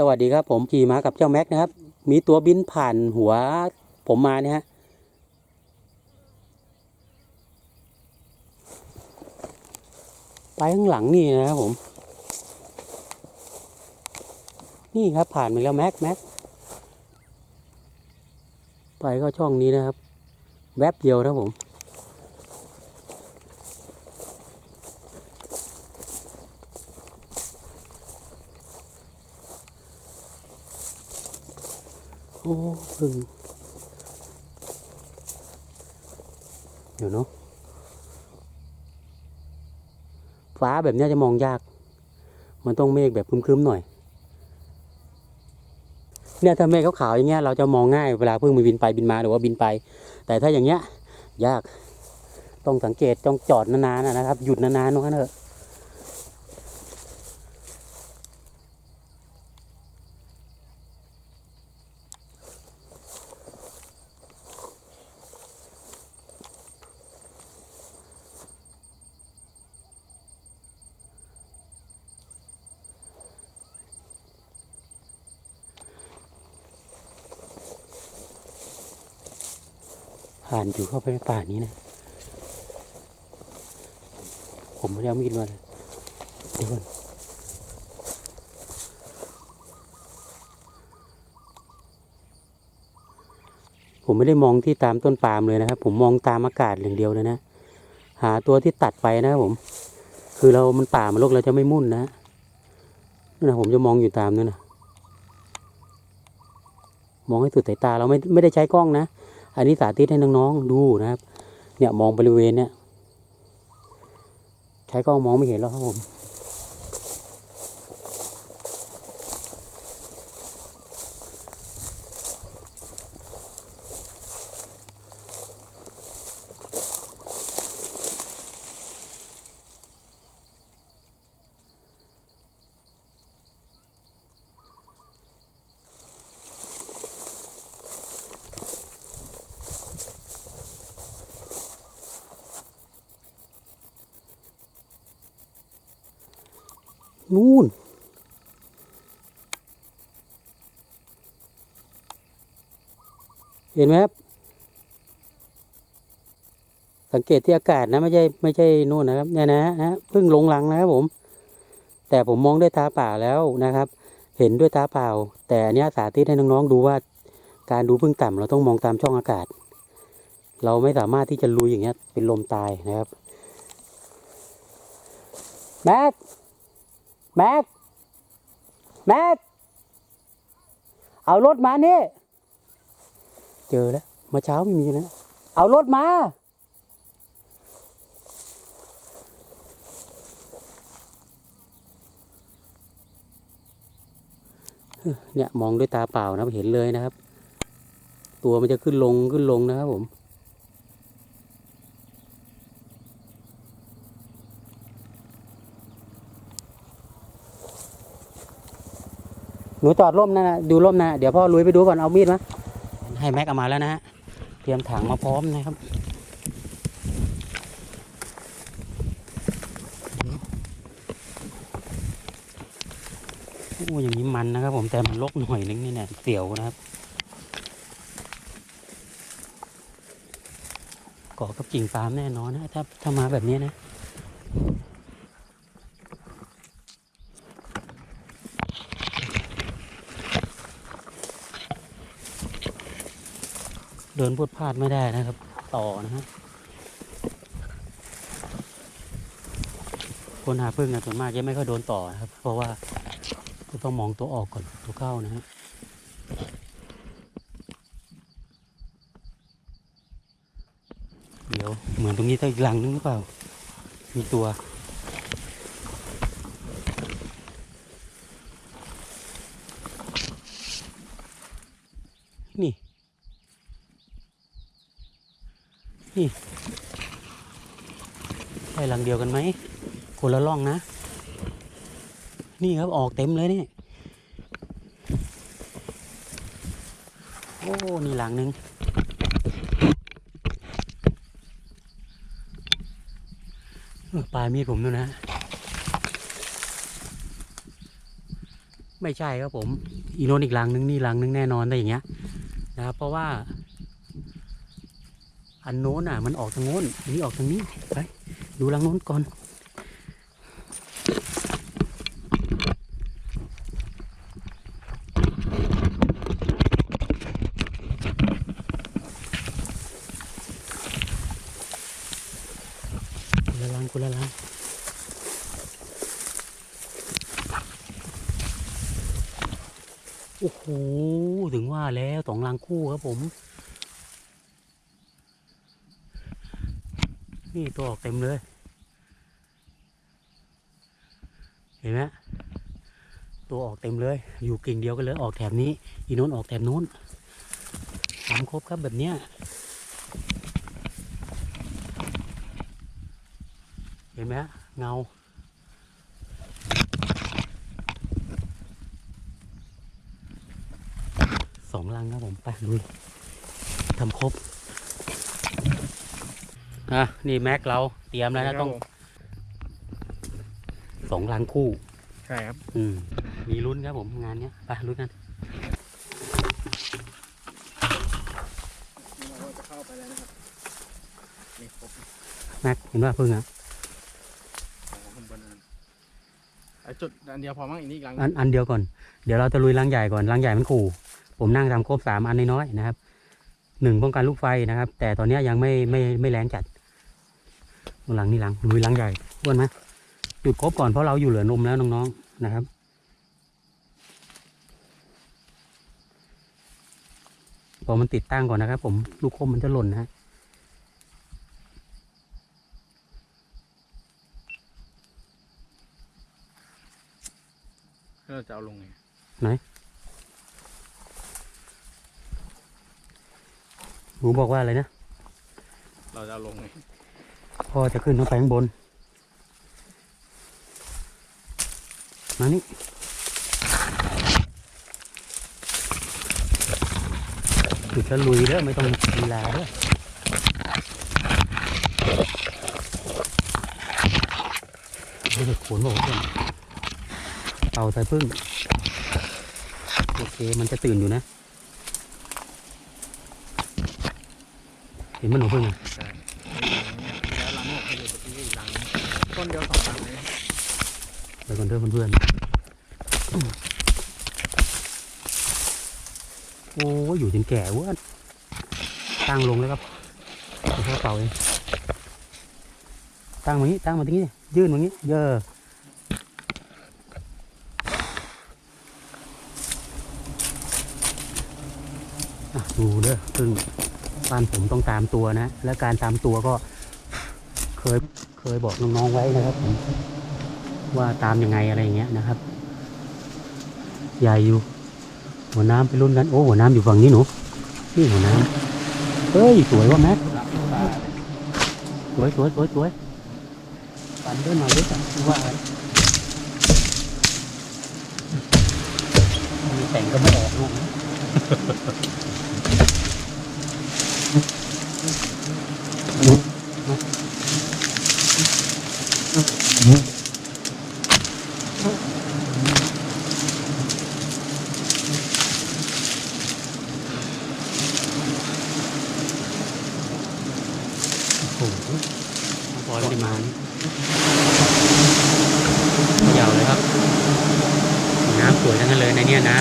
สวัสดีครับผมขี่ม้ากับเจ้าแม็กนะครับ มีตัวบินผ่านหัวผมมาเนี่ยฮะไปข้างหลังนี่นะครับผม นี่ครับผ่านไปแล้วแม็กแม็กไปก็ช่องนี้นะครับ แวบเดียวนะผม อ้พึ่งเดี๋ยวเนาะฟ้าแบบเนี้ยจะมองยาก มันต้องเมฆแบบครึ้มๆหน่อย เนี่ยถ้าเมฆขาวๆอย่างเงี้ยเราจะมองง่ายเวลาพึ่งมันบินไปบินมาหรือว่าบินไป แต่ถ้าอย่างเงี้ย ยาก ต้องสังเกตต้องจอดนานๆนะครับ หยุดนานๆว่างั้นเถอะ ผ่านอยู่เข้าไปในป่านี้นะ ผมไม่ได้เอามีดมาเลยเดี๋ยวก่อนผมไม่ได้มองที่ตามต้นปาล์มเลยนะครับ ผมมองตามอากาศอย่างเดียวเลยนะ หาตัวที่ตัดไปนะครับผม คือเรา มันป่ามันรกเราจะไม่มุ่นนะนั่นนะผมจะมองอยู่ตามนั่นนะมองให้สุดสายตาเราไม่ไม่ได้ใช้กล้องนะ อันนี้สาธิตให้น้องๆดูนะครับ เนี่ยมองบริเวณเนี่ยใช้กล้องมองไม่เห็นแล้วครับผม นู่น เห็นไหมครับ สังเกตที่อากาศนะ ไม่ใช่ไม่ใช่นู่นนะครับ เนี่ยนะนะเพิ่งลงรังนะครับผม แต่ผมมองด้วยตาเปล่าแล้วนะครับ เห็นด้วยตาเปล่า แต่อันนี้สาธิตให้น้องๆดูว่า การดูพึ่งต่ำเราต้องมองตามช่องอากาศ เราไม่สามารถที่จะลุยอย่างเงี้ยเป็นลมตายนะครับแม็ก แม็ก แม็ก เอารถมานี่ เจอแล้วเมาเช้าไม่มีนะ เอารถมา เนี่ยมองด้วยตาเปล่านะเห็นเลยนะครับ ตัวมันจะขึ้นลงขึ้นลงนะครับผม หนูจอดร่มนะนะดูร่มนะเดี๋ยวพ่อลุยไปดูก่อนเอามีดมาให้แม็กเอามาแล้วนะฮะเตรียมถังมาพร้อมนะครับโอ้อย่างนี้มันนะครับ ผมแต่มันลกหน่อยนึงนี่เนี่ยเสียวนะครับเกาะกับกิ่งฟาร์มแน่นอนนะถ้าถ้ามาแบบนี้นะ เดินพูดพลาดไม่ได้นะครับ ต่อนะฮะคนหาพึ่งนะส่วนมากจะไม่ค่อยโดนต่อนะครับ เพราะว่าจะต้องมองตัวออกก่อนตัวเข้านะฮะเดี๋ยวเหมือนตรงนี้ต้องอีกหลังนึงหรือเปล่า มีตัวนี่ นี่ใช่หลังเดียวกันไหมคนละล่องนะ นี่ครับออกเต็มเลยนี่ โอ้ นี่หลังหนึ่งปลายมีดผมด้วยนะ ไม่ใช่ครับผม อีโนนอีกรังนึงนี่รังนึงแน่นอนได้อย่างเงี้ยนะครับเพราะว่า อันโน้นอะ มันออกทางโน้นอันนี้ออกทางนี้ไป ดูรังโน้นก่อน คนละลังคนละลังโอ้โห ถึงว่าแล้วสองลังคู่ครับผม นี่ตัวออกเต็มเลย เห็นไหมตัวออกเต็มเลย อยู่กิ่งเดียวกันเลย ออกแถบนี้ อีโน้นออกแถบนู้นทำครบครับแบบเนี้ย เห็นไหมเงาสองลังครับผมไปลุยทำครบ อะนี่แม็กเราเตรียมแล้วนะต้องสองลังคู่ ใช่ครับ อืมมีลุ้นครับผมงานเนี้ยไปลุ้นกันเราจะเข้าไปแล้วนะครับนี่ครบแม็กเห็นว่าพึ่งอะของข้างบนนั้นไอ้จุดอันเดียวพอมั้งอีกนิดอีกหลังอันอันเดียวก่อน เดี๋ยวเราจะลุยลังใหญ่ก่อนลังใหญ่มันขู่ ผมนั่งทำครบสามอันน้อยๆนะครับหนึ่งป้องกันลูกไฟนะครับ แต่ตอนเนี้ยยังไม่ไม่ไม่แรงจัด หลังนี่หลังลุยลังใหญ่อ้วนไหมจุดครบก่อนเพราะเราอยู่เหลือนมแล้วน้องๆนะครับ พอมันติดตั้งก่อนนะครับผมลูกคมมันจะหล่นนะฮะเราจะเอาลงไงหนูบอกว่าอะไรนะ เราจะเอาลงไง พอจะขึ้นต้องไปข้างบน มานี่จุดจะลุยเด้อไม่ต้องลีลาเด้อไม่ได้ขนบอกเพื่อนเป่าใส่พึ่ง โอเค มันจะตื่นอยู่นะเห็นมันหนูพึ่งอะ ใช่แล้วหลังหกไปอยู่ตรงนี้อีกหลัง ต้นเดียวสองหลังเลยไปก่อนเด้อเพื่อนๆ โอ้อยู่จนแก่เว้ยตั้งลงแล้วครับเดี๋ยวพ่อเป่าเองตั้งมางี้ตั้งมาตรงนี้ ยื่นมางี้ เยอะดูเด้อพึ่งบ้านผมต้องตามตัวนะ และการตามตัวก็เคย เคยบอกน้องๆไว้นะครับผมว่าตามยังไงอะไรเงี้ยนะครับ ใหญ่อยู่ หัวน้ำไปรุ่นกัน โอ้ หัวน้ำอยู่ฝั่งนี้หนู นี่หัวน้ำเฮ้ย สวยว่ะแม็กสวยสวยสวยสวยปันด้วยหน่อยด้วยกันว่าอะไรมีแต่งก็ไม่ออกลูกนะ โอ้โหพอไม่ได้มานยาวเลยครับ น้ำสวยทั้งนั้นเลยในเนี้ยน้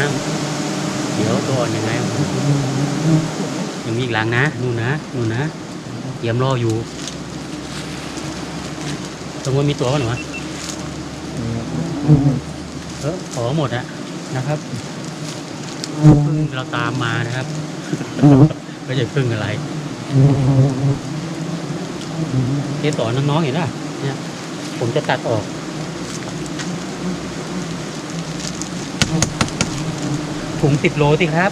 ำเดี๋ยวตัวอ่อนยังไงยังมีอีกหลังนะ นู่นนะ นู่นนะเตรียมรออยู่ ตรงว่ามีตัวกันหรอวะเออขอหมดอะนะครับพึ่งเราตามมานะครับไม่ใช่พึ่งอะไรเทสอนน้องๆเห็นป่ะเนี่ย ผมจะตัดออกถุงสิบโลสิครับ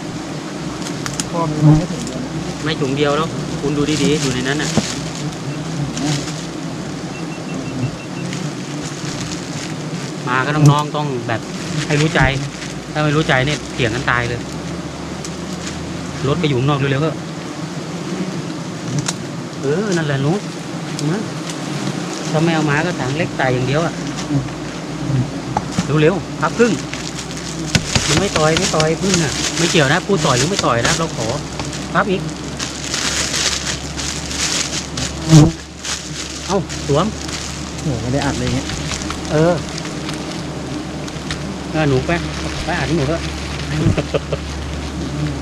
พ่อมีไม้ถึงเดียวนะไม่ถุงเดียวแล้ว คุณดูดีๆ อยู่ในนั้นน่ะ มาก็น้องๆต้องแบบให้รู้ใจ ถ้าไม่รู้ใจเนี่ยเถียงกันตายเลย รถไปอยู่ข้างนอกเร็วๆก็ เออ นั่นแหละนุ๊กนะถ้าไม่เอามาก็ถังเล็กตายอย่างเดียวอะเร็วๆพับครึ่งมันไม่ต่อยไม่ต่อยพึ่งอะไม่เกี่ยวนะพูดต่อยหรือไม่ต่อยนะเราขอครับอีก เอ้าสวมโหไม่ได้อัดเลยเงี้ยเออ เออหนูไปไปอ่านที่หนูก็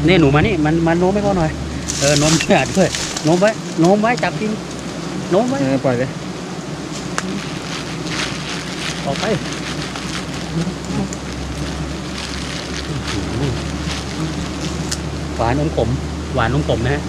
เนี่ยหนูมานี่มันมันโน้มไม่พอหน่อยเออโน้มช่วยอ่านด้วยโน้มไว้โน้มไว้จับจริงโน้มไว้เออปล่อยเลยออกไปหวานอมขมหวานอมขมนะฮะ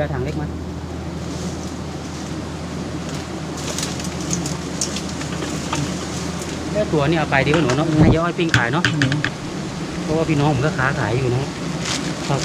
ไปถังเล็กมาแล้วตัวนี่เอาไปดีกว่าหนูเนาะให้ย้อยปิ้งขายเนาะเพราะว่าพี่น้องผมก็ค้าขายอยู่นะครับ